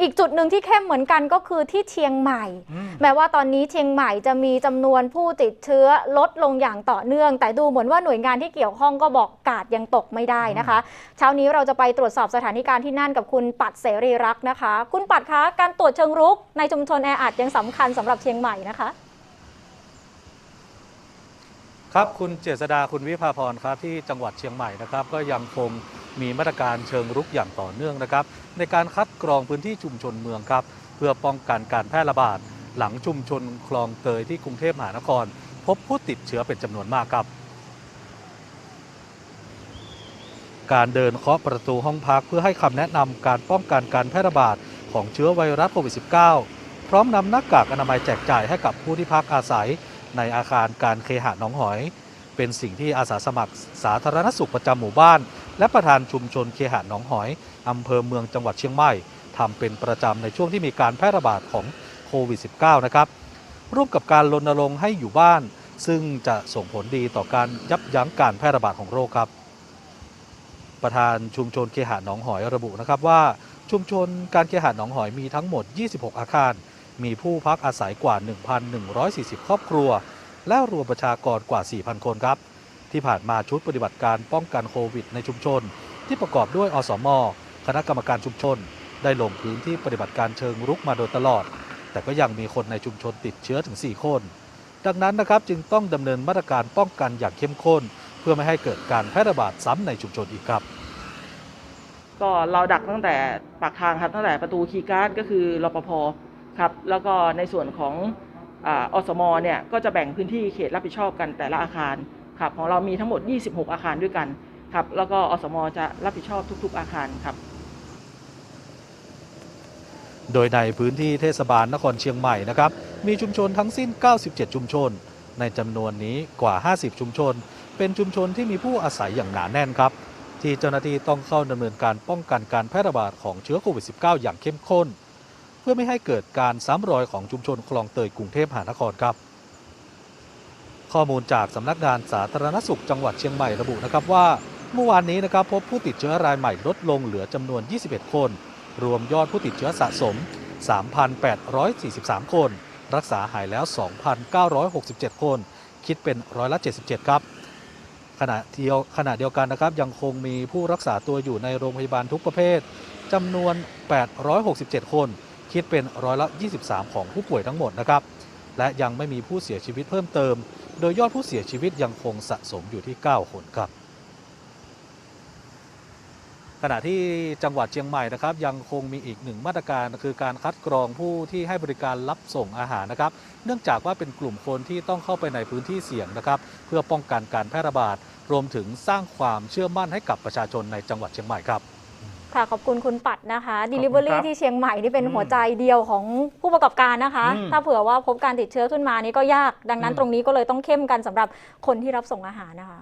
อีกจุดหนึ่งที่เข้มเหมือนกันก็คือที่เชียงใหม่อืมแม้ว่าตอนนี้เชียงใหม่จะมีจำนวนผู้ติดเชื้อลดลงอย่างต่อเนื่อง แต่ดูเหมือนว่าหน่วยงานที่เกี่ยวข้องก็บอกกาดยังตกไม่ได้นะคะ เช้านี้เราจะไปตรวจสอบสถานการณ์ที่นั่นกับคุณปัดเสรีรักษ์นะคะ คุณปัดคะการตรวจเชิงรุกในชุมชนแออัดยังสำคัญสำหรับเชียงใหม่นะคะ ครับคุณเจษดาคุณวิภาพรครับที่จังหวัดเชียงใหม่นะครับก็ยังคงมีมาตรการเชิงรุกอย่างต่อเนื่องนะครับ ในการคัดกรองพื้นที่ชุมชนเมืองครับ เพื่อป้องกันการแพร่ระบาด หลังชุมชนคลองเตยที่กรุงเทพมหานคร พบผู้ติดเชื้อเป็นจำนวนมากครับ การเดินเคาะประตูห้องพักเพื่อให้คำแนะนำการป้องกันการแพร่ระบาดของเชื้อไวรัสโควิด -19 พร้อมนำหน้ากากอนามัยแจกจ่ายให้กับผู้ที่พักอาศัย ในอาคารการเคหะหนองหอย เป็นสิ่งที่อาสาสมัครสาธารณสุขประจำหมู่บ้าน และประธานชุมชนเคหะหนองหอยอำเภอเมืองจังหวัดเชียงใหม่ทำเป็นประจำในช่วงที่มีการแพร่ระบาดของโควิด -19 นะครับร่วมกับการรณรงค์ให้อยู่บ้าน ซึ่งจะส่งผลดีต่อการยับยั้งการแพร่ระบาดของโรคครับ ประธานชุมชนเคหะหนองหอยระบุนะครับว่า ชุมชนการเคหะหนองหอยมีทั้งหมด 26 อาคาร มีผู้พักอาศัยกว่า 1,140 ครอบครัว และรวมประชากรกว่า 4,000 คนครับ ที่ผ่านมาชุดปฏิบัติการป้องกันโควิดในชุมชน ที่ประกอบด้วยอสม คณะกรรมการชุมชน ได้ลงพื้นที่ปฏิบัติการเชิงรุกมาโดยตลอด แต่ก็ยังมีคนในชุมชนติดเชื้อถึง 4 คน ดังนั้นนะครับจึงต้องดำเนินมาตรการป้องกันอย่างเข้มข้น เพื่อไม่ให้เกิดการแพร่ระบาดซ้ำในชุมชนอีกครับก็เราดักตั้งแต่ปากทางครับตั้งแต่ประตูคีย์การ์ดก็คือรปภ ครับแล้วก็ในส่วนของอสมเนี่ยก็จะแบ่งพื้นที่เขตรับผิดชอบกันแต่ละอาคารครับของเรามีทั้งหมด 26 อาคารด้วยกันครับแล้วก็อสมจะรับผิดชอบทุก ๆ อาคารครับโดยในพื้นที่เทศบาลนครเชียงใหม่นะครับ มีชุมชนทั้งสิ้น 97 ชุมชน ในจำนวนนี้กว่า 50 ชุมชน เป็นชุมชนที่มีผู้อาศัยอย่างหนาแน่นครับ ที่เจ้าหน้าที่ต้องเข้าดำเนินการป้องกันการแพร่ระบาดของเชื้อโควิด -19 อย่างเข้มข้น พื่อไม่ให้เกิดการซ้ำรอยของชุมชนคลองเตยกรุงเทพมหานครครับ ข้อมูลจากสำนักงานสาธารณสุขจังหวัดเชียงใหม่ระบุนะครับว่า เมื่อวานนี้นะครับพบผู้ติดเชื้อรายใหม่ลดลงเหลือจำนวน 21 คน รวมยอดผู้ติดเชื้อสะสม 3,843 คน รักษาหายแล้ว 2,967 คน คิดเป็นร้อยละ 77 ครับขณะเดียวขณะเดียวกันนะครับยังคงมีผู้รักษาตัวอยู่ในโรงพยาบาลทุกประเภทจำนวน 867 คน คิดเป็นร้อยละ 23 ของผู้ป่วยทั้งหมดนะครับ และยังไม่มีผู้เสียชีวิตเพิ่มเติม โดยยอดผู้เสียชีวิตยังคงสะสมอยู่ที่ 9 คนครับ ขณะที่จังหวัดเชียงใหม่นะครับยังคงมีอีกหนึ่งมาตรการคือการคัดกรองผู้ที่ให้บริการรับส่งอาหารนะครับ เนื่องจากว่าเป็นกลุ่มคนที่ต้องเข้าไปในพื้นที่เสี่ยงนะครับ เพื่อป้องกันการแพร่ระบาดรวมถึงสร้างความเชื่อมั่นให้กับประชาชนในจังหวัดเชียงใหม่ครับ ค่ะขอบคุณคุณปัดนะคะครับ Delivery ที่เชียงใหม่นี่เป็นหัวใจเดียวของผู้ประกอบการนะคะ อืมถ้าเผื่อว่าพบการติดเชื้อขึ้นมานี่ก็ยาก ดังนั้นอืม ตรงนี้ก็เลยต้องเข้มกันสำหรับคนที่รับส่งอาหารนะคะ